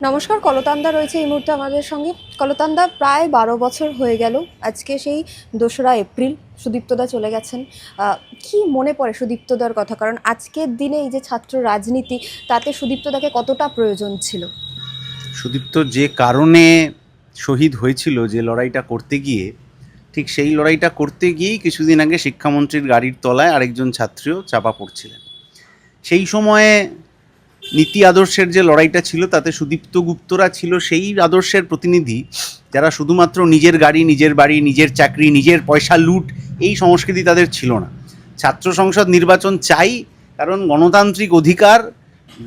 নমস্কার, কলতান্দা রয়েছে এই মুহূর্তে আমাদের সঙ্গে। কলতান্দা, প্রায় বারো বছর হয়ে গেল। আজকে সেই দোসরা এপ্রিল সুদীপ্তদা চলে গেছেন। কি মনে পড়ে সুদীপ্তদার কথা? কারণ আজকের দিনে এই যে ছাত্র রাজনীতি, তাতে সুদীপ্তদাকে কতটা প্রয়োজন ছিল? সুদীপ্ত যে কারণে শহীদ হয়েছিল যে লড়াইটা করতে গিয়ে, ঠিক সেই লড়াইটা করতে গিয়েই কিছুদিন আগে শিক্ষামন্ত্রীর গাড়ির তলায় আরেকজন ছাত্রীও চাপা পড়ছিলেন। সেই সময়ে নীতি আদর্শের যে লড়াইটা ছিল, তাতে সুদীপ্ত গুপ্তরা ছিল, সেই আদর্শের প্রতিনিধি যারা শুধুমাত্র নিজের গাড়ি, নিজের বাড়ি, নিজের চাকরি, নিজের পয়সা, লুট, এই সংস্কৃতি তাদের ছিল না। ছাত্র সংসদ নির্বাচন চাই, কারণ গণতান্ত্রিক অধিকার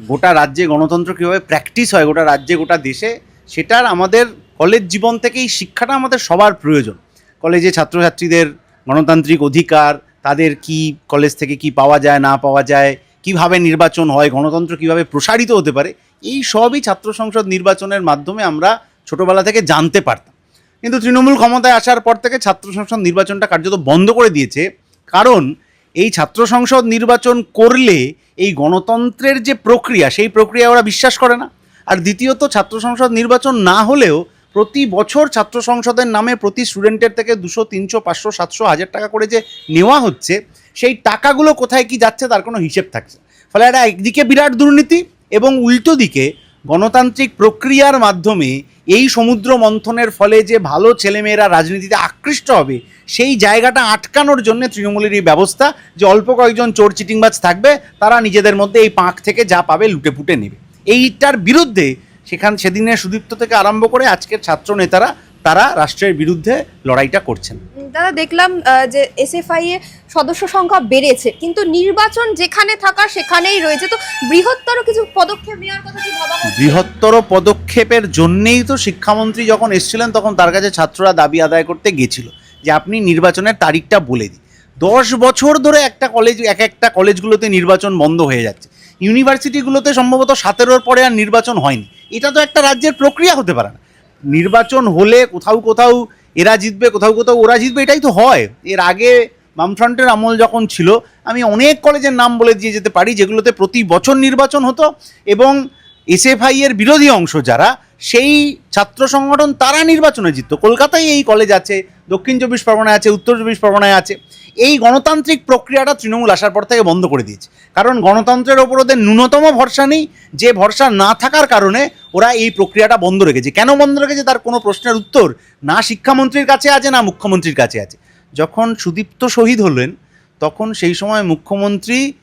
গোটা রাজ্যে, গণতন্ত্র কীভাবে প্র্যাকটিস হয় গোটা রাজ্যে, গোটা দেশে, সেটার আমাদের কলেজ জীবন থেকেই শিক্ষাটা আমাদের সবার প্রয়োজন। কলেজে ছাত্রছাত্রীদের গণতান্ত্রিক অধিকার, তাদের কি কলেজ থেকে কি পাওয়া যায়, না পাওয়া যায় কীভাবে নির্বাচন হয়, গণতন্ত্র কীভাবে প্রসারিত হতে পারে, এই সবই ছাত্র সংসদ নির্বাচনের মাধ্যমে আমরা ছোটবেলা থেকে জানতে পারতাম। কিন্তু তৃণমূল ক্ষমতায় আসার পর থেকে ছাত্র সংসদ নির্বাচনটা কার্যত বন্ধ করে দিয়েছে, কারণ এই ছাত্র সংসদ নির্বাচন করলে এই গণতন্ত্রের যে প্রক্রিয়া, সেই প্রক্রিয়া ওরা বিশ্বাস করে না। আর দ্বিতীয়ত, ছাত্র সংসদ নির্বাচন না হলেও প্রতি বছর ছাত্র সংসদের নামে প্রতি স্টুডেন্টের থেকে দুশো, তিনশো, পাঁচশো, সাতশো, হাজার টাকা করে যে নেওয়া হচ্ছে সেই টাকাগুলো কোথায় কি যাচ্ছে তার কোনো হিসেব থাকছে ফলে এটা একদিকে বিরাট দুর্নীতি এবং উল্টো দিকে গণতান্ত্রিক প্রক্রিয়ার মাধ্যমে এই সমুদ্র মন্থনের ফলে যে ভালো ছেলেমেয়েরা রাজনীতিতে আকৃষ্ট হবে, সেই জায়গাটা আটকানোর জন্য তৃণমূলের এই ব্যবস্থা যে অল্প কয়েকজন চোর চিটিংবাজ থাকবে, তারা নিজেদের মধ্যে এই পাঁক থেকে যা পাবে লুটে পুটে নেবে। এইটার বিরুদ্ধে সেখান সেদিনের সুদীপ্ত থেকে আরম্ভ করে আজকের ছাত্র নেতারা তারা রাষ্ট্রের বিরুদ্ধে লড়াইটা করছেন। দাদা দেখলাম যে এসএফআই এর সদস্য সংখ্যা বেড়েছে কিন্তু নির্বাচন যেখানে থাকা সেখানেই রয়েছে। তো বৃহত্তর কিছু পদক্ষেপ নেওয়ার কথা কি ভাবা বৃহত্তর পদক্ষেপের জন্যেই তো শিক্ষামন্ত্রী যখন এসেছিলেন তখন তার কাছে ছাত্ররা দাবি আদায় করতে গেছিল যে আপনি নির্বাচনের তারিখটা বলে দিন। দশ বছর ধরে একটা কলেজ এক একটা কলেজগুলোতে নির্বাচন বন্ধ হয়ে যাচ্ছে। ইউনিভার্সিটিগুলোতে সম্ভবত সতেরোর পরে আর নির্বাচন হয়নি। এটা তো একটা রাজ্যের প্রক্রিয়া হতে পারে না। নির্বাচন হলে কোথাও কোথাও এরা জিতবে, কোথাও কোথাও ওরা জিতবে, এটাই তো হয়। এর আগে বামফ্রন্টের আমল যখন ছিল, আমি অনেক কলেজের নাম বলে দিয়ে যেতে পারি, যেগুলোতে প্রতি বছর নির্বাচন হতো এবং এসএফআই এর বিরোধী অংশ যারা, সেই ছাত্র সংগঠন তারা নির্বাচনে জিততো। কলকাতায় এই কলেজ আছে, দক্ষিণ চব্বিশ পরগনায় আছে, উত্তর চব্বিশ পরগনায় আছে। এই গণতান্ত্রিক প্রক্রিয়াটা তৃণমূল আসার পর থেকে বন্ধ করে দিয়েছে। কারণ গণতন্ত্রের ওপর ওদের ন্যূনতম ভরসা নেই। যে ভরসা না থাকার কারণে ওরা এই প্রক্রিয়াটা বন্ধ রেখেছে। কেন বন্ধ রেখেছে তার কোনো প্রশ্নের উত্তর না শিক্ষামন্ত্রীর কাছে আছে, না মুখ্যমন্ত্রীর কাছে আছে। যখন সুদীপ্ত শহীদ হলেন, তখন সেই সময় মুখ্যমন্ত্রী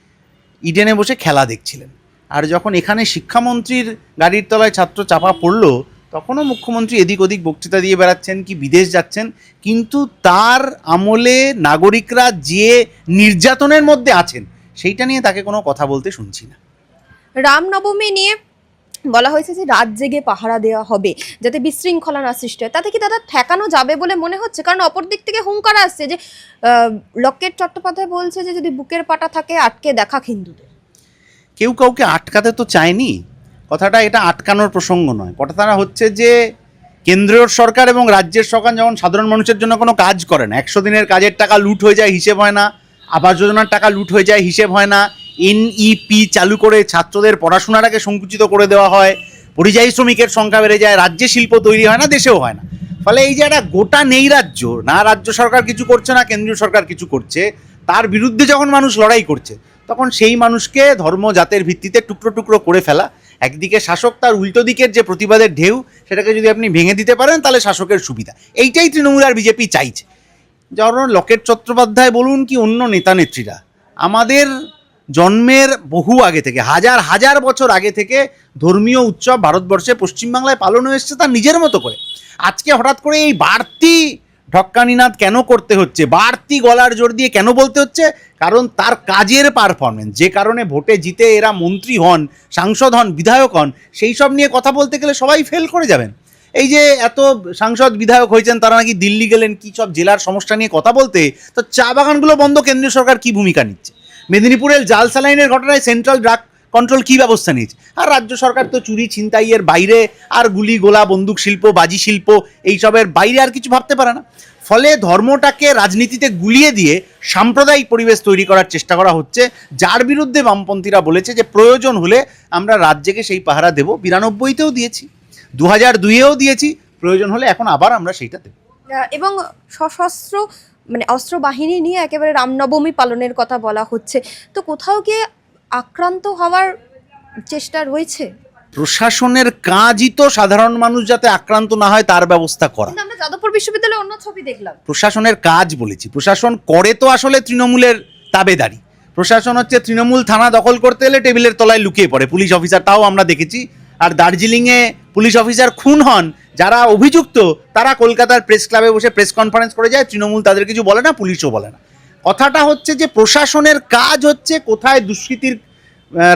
ইডেনে বসে খেলা দেখছিলেন। আর যখন এখানে শিক্ষামন্ত্রীর গাড়ির তলায় ছাত্র চাপা পড়ল, তখনও মুখ্যমন্ত্রী এদিক ওদিক বক্তৃতা দিয়ে বেড়াচ্ছেন, কি বিদেশ যাচ্ছেন। কিন্তু তার আমলে নাগরিকরা যে নির্যাতনের মধ্যে আছেন সেইটা নিয়ে তাকে কোনো কথা বলতে শুনছি না। রামনবমী নিয়ে বলা হয়েছে যে রাত জেগে পাহারা দেওয়া হবে যাতে বিশৃঙ্খলা না সৃষ্টি হয়। তাতে কি দাদা ঠেকানো যাবে বলে মনে হচ্ছে? কারণ অপর দিক থেকে হুঙ্কার আসছে যে লকেট চট্টোপাধ্যায় বলছে যে যদি বুকের পাটা থাকে আটকে দেখা হিন্দুদের। কেউ কাউকে আটকাতে তো চায়নি। কথাটা এটা আটকানোর প্রসঙ্গ নয়। কথাটা হচ্ছে যে কেন্দ্রীয় সরকার এবং রাজ্যের সরকার যখন সাধারণ মানুষের জন্য কোনো কাজ করে না একশো দিনের কাজের টাকা লুট হয়ে যায় হিসেব হয় না। আবাস যোজনার টাকা লুট হয়ে যায়, হিসেব হয় না। এনইপি চালু করে ছাত্রদের পড়াশোনাটাকে সংকুচিত করে দেওয়া হয়। পরিযায়ী শ্রমিকের সংখ্যা বেড়ে যায়, রাজ্যে শিল্প তৈরি হয় না, দেশেও হয় না। ফলে এই যে একটা গোটা নেই রাজ্য, না রাজ্য সরকার কিছু করছে, না কেন্দ্রীয় সরকার কিছু করছে, তার বিরুদ্ধে যখন মানুষ লড়াই করছে, তখন সেই মানুষকে ধর্ম, জাতের ভিত্তিতে টুকরো টুকরো করে ফেলা, একদিকে শাসক তার উল্টো দিকের যে প্রতিবাদের ঢেউ, সেটাকে যদি আপনি ভেঙে দিতে পারেন, তাহলে শাসকের সুবিধা। এইটাই তৃণমূল আর বিজেপি চাইছে। যেমন লকেট চট্টোপাধ্যায় বলুন কি অন্য নেতা নেত্রীরা? আমাদের জন্মের বহু আগে থেকে, হাজার হাজার বছর আগে থেকে ধর্মীয় উৎসব ভারতবর্ষে পশ্চিমবাংলায় পালন হয়ে এসছে তার নিজের মতো করে। আজকে হঠাৎ করে এই বাড়তি ঢক্কানিনাদ কেন করতে হচ্ছে? বাড়তি গলার জোর দিয়ে কেন বলতে হচ্ছে? কারণ তার কাজের পারফরমেন্স যে কারণে ভোটে জিতে এরা মন্ত্রী হন, সাংসদ হন, বিধায়ক হন, সেই সব নিয়ে কথা বলতে গেলে সবাই ফেল করে যাবেন। এই যে এত সাংসদ বিধায়ক হয়েছেন, তারা নাকি দিল্লি গেলেন, কি সব জেলার সমস্যা নিয়ে কথা বলতে, তো চা বাগানগুলো বন্ধ, কেন্দ্রীয় সরকার কি ভূমিকা নিচ্ছে? মেদিনীপুরের জাল স্যালাইনের ঘটনায় সেন্ট্রাল ড্রাগ কন্ট্রোল কি ব্যবস্থা নিয়েছে? আর রাজ্য সরকার তো চুরি, ছিনতাইয়ের বাইরে, আর গুলি, গোলা, বন্দুক শিল্প, বাজি শিল্প, এইসবের বাইরে আর কিছু ভাবতে পারে না। ফলে ধর্মটাকে রাজনীতিতে গুলিয়ে দিয়ে সাম্প্রদায়িক পরিবেশ তৈরি করার চেষ্টা করা হচ্ছে। যার বিরুদ্ধে বামপন্থীরা বলেছে যে প্রয়োজন হলে আমরা রাজ্যকে সেই পাহারা দেব। বিরানব্বইতেও দিয়েছি। দু হাজার দুইয়েও দিয়েছি প্রয়োজন হলে এখন আবার আমরা সেইটা দেব। এবং সশস্ত্র মানে অস্ত্র বাহিনী নিয়ে একেবারে রামনবমী পালনের কথা বলা হচ্ছে তো কোথাও গিয়ে আক্রান্ত হওয়ার চেষ্টা রয়েছে? প্রশাসনের কাজই তো সাধারণ মানুষ যাতে আক্রান্ত না হয় তার ব্যবস্থা করা। আমরা যাদবপুর বিশ্ববিদ্যালয়ে অন্য ছবি দেখলাম। প্রশাসনের কাজ বলেছি। প্রশাসন করে তো আসলে তৃণমূলের তাবেদারি। প্রশাসন হচ্ছে তৃণমূল থানা দখল করতে এলে টেবিলের তলায় লুকিয়ে পড়ে। পুলিশ অফিসার তাও আমরা দেখেছি আর দার্জিলিংয়ে পুলিশ অফিসার খুন হন, যারা অভিযুক্ত, তারা কলকাতার প্রেস ক্লাবে বসে প্রেস কনফারেন্স করে যায়, তৃণমূল তাদের কিছু বলে না, পুলিশও বলে না। কথাটা হচ্ছে যে প্রশাসনের কাজ হচ্ছে কোথায় দুষ্কৃতির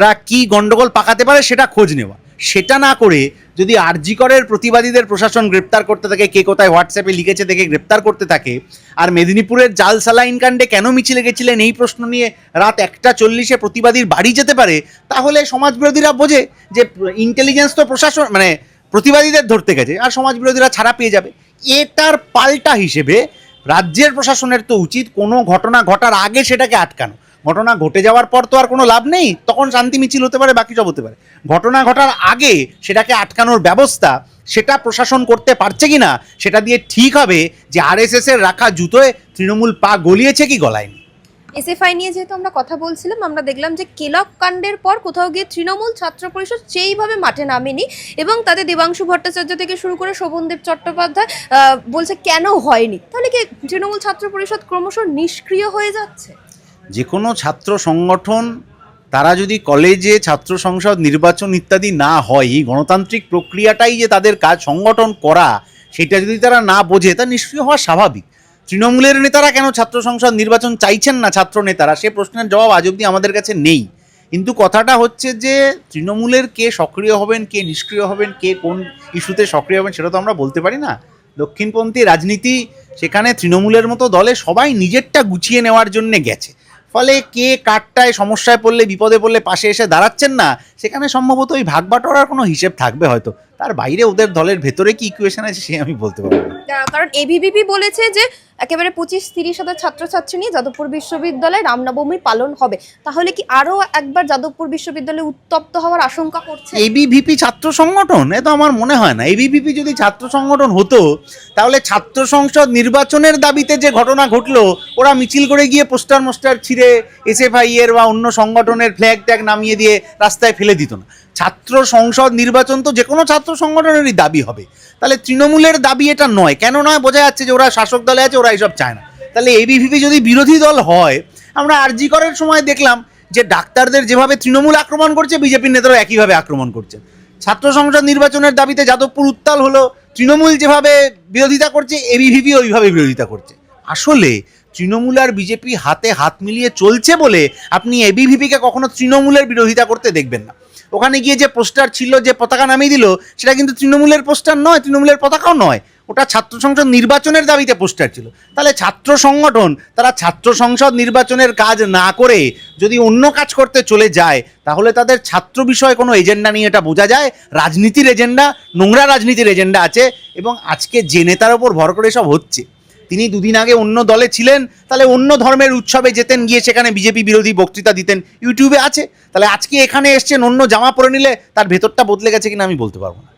রা কি গন্ডগোল পাকাতে পারে সেটা খোঁজ নেওয়া। সেটা না করে যদি আরজিকরের প্রতিবাদীদের প্রশাসন গ্রেপ্তার করতে থাকে, কে কোথায় হোয়াটসঅ্যাপে লিখেছে দেখে গ্রেপ্তার করতে থাকে, আর মেদিনীপুরের জাল সালাইন কাণ্ডে কেন মিছিলে গেছিলেন এই প্রশ্ন নিয়ে রাত একটা চল্লিশে প্রতিবাদীর বাড়ি যেতে পারে, তাহলে সমাজবিরোধীরা বোঝে যে ইন্টেলিজেন্স তো প্রশাসন মানে প্রতিবাদীদের ধরতে গেছে, আর সমাজবিরোধীরা ছাড়া পেয়ে যাবে। এটার পাল্টা হিসেবে রাজ্যের প্রশাসনের তো উচিত কোনো ঘটনা ঘটার আগে সেটাকে আটকানো। ঘটনা ঘটে যাওয়ার পর তো আর কোনো লাভ নেই, তখন শান্তি মিছিল হতে পারে, বাকি সব হতে পারে। ঘটনা ঘটার আগে সেটাকে আটকানোর ব্যবস্থা সেটা প্রশাসন করতে পারছে কি না সেটা দিয়ে ঠিক হবে যে আরএসএস এর রাখা জুতোয় তৃণমূল পা গলিয়েছে কি গলায়নি এসএফআই নিয়ে যেহেতু আমরা কথা বলছিলাম, আমরা দেখলাম যে কেলক কাণ্ডের পর কোথাও গিয়ে তৃণমূল ছাত্র পরিষদ সেইভাবে মাঠে নামেনি এবং তাদের দেবাংশু ভট্টাচার্য থেকে শুরু করে শোভনদেব চট্টোপাধ্যায় বলছে কেন হয়নি? তাহলে কি তৃণমূল ছাত্র পরিষদ ক্রমশ নিষ্ক্রিয় হয়ে যাচ্ছে? যে কোনো ছাত্র সংগঠন, তারা যদি কলেজে ছাত্র সংসদ নির্বাচন ইত্যাদি না হয়, এই গণতান্ত্রিক প্রক্রিয়াটাই যে তাদের কাজ সংগঠন করা, সেটা যদি তারা না বোঝে, তা নিষ্ক্রিয় হওয়া স্বাভাবিক। তৃণমূলের নেতারা কেন ছাত্র সংসদ নির্বাচন চাইছেন না ছাত্র নেতারা? সে প্রশ্নের জবাব আজ অবধি আমাদের কাছে নেই। কিন্তু কথাটা হচ্ছে যে, তৃণমূলের কে সক্রিয় হবেন, কে নিষ্ক্রিয় হবেন, কে কোন ইস্যুতে সক্রিয় হবেন, সেটা তো আমরা বলতে পারি না। দক্ষিণপন্থী রাজনীতি, সেখানে তৃণমূলের মতো দলে সবাই নিজেরটা গুছিয়ে নেওয়ার জন্যে গেছে। ফলে কে কাঠটায় সমস্যায় পড়লে, বিপদে পড়লে পাশে এসে দাঁড়াচ্ছেন না, সেখানে সম্ভবত ওই ভাগ বাটোয়ারার কোনো হিসেব থাকবে হয়তো। তার বাইরে ওদের দলের ভেতরে কি ইকুয়েশন আছে সে আমি বলতে পারব না। কারণ এবিভিপি বলেছে যে একেবারে পঁচিশ তিরিশ হাজার ছাত্রছাত্রী নিয়ে যাদবপুর বিশ্ববিদ্যালয়ে রামনবমী পালন হবে। তাহলে কি আরও একবার যাদবপুর বিশ্ববিদ্যালয়ে উত্তপ্ত হওয়ার আশঙ্কা করছে? এবিভিপি ছাত্র সংগঠন? এ তো আমার মনে হয় না। এবিভিপি যদি ছাত্র সংগঠন হতো তাহলে ছাত্র সংসদ নির্বাচনের দাবিতে যে ঘটনা ঘটলো ওরা মিছিল করে গিয়ে পোস্টার মোস্টার ছিঁড়ে এসএফআই এর বা অন্য সংগঠনের ফ্ল্যাগ ট্যাগ নামিয়ে দিয়ে রাস্তায় ফেলে দিত না। ছাত্র সংসদ নির্বাচন তো যে কোনো ছাত্র সংগঠনেরই দাবি হবে। তাহলে তৃণমূলের দাবি এটা নয়। কেন নয়? বোঝা যাচ্ছে যে ওরা শাসক দলে আছে, ওরা এসব চায় না। তাহলে এবিভিপি যদি বিরোধী দল হয়, আমরা আরজি করার সময় দেখলাম যে ডাক্তারদের যেভাবে তৃণমূল আক্রমণ করছে, বিজেপির নেতারা একইভাবে আক্রমণ করছে। ছাত্র সংসদ নির্বাচনের দাবিতে যাদবপুর উত্তাল হলো, তৃণমূল যেভাবে বিরোধিতা করছে এবিভিপি ওইভাবে বিরোধিতা করছে। আসলে তৃণমূল আর বিজেপি হাতে হাত মিলিয়ে চলছে বলে আপনি এবিভিপিকে কখনো তৃণমূলের বিরোধিতা করতে দেখবেন না। ওখানে গিয়ে যে পোস্টার ছিল, যে পতাকা নামিয়ে দিল, সেটা কিন্তু তৃণমূলের পোস্টার নয়, তৃণমূলের পতাকাও নয়। ওটা ছাত্র সংসদ নির্বাচনের দাবিতে পোস্টার ছিল। তাহলে ছাত্র সংগঠন, তারা ছাত্র সংসদ নির্বাচনের কাজ না করে যদি অন্য কাজ করতে চলে যায়, তাহলে তাদের ছাত্র বিষয়ে কোনো এজেন্ডা নিয়ে এটা বোঝা যায়। রাজনীতির এজেন্ডা, নোংরা রাজনীতির এজেন্ডা আছে এবং আজকে যে নেতার ওপর ভর করে সব হচ্ছে তিনি দুদিন আগে অন্য দলে ছিলেন, তাহলে অন্য ধর্মের উৎসবে যেতেন, গিয়ে সেখানে বিজেপি বিরোধী বক্তৃতা দিতেন। ইউটিউবে আছে। তাহলে আজকে এখানে এসছেন, অন্য জামা পরে নিলে তার ভেতরটা বদলে গেছে কিনা আমি বলতে পারব না।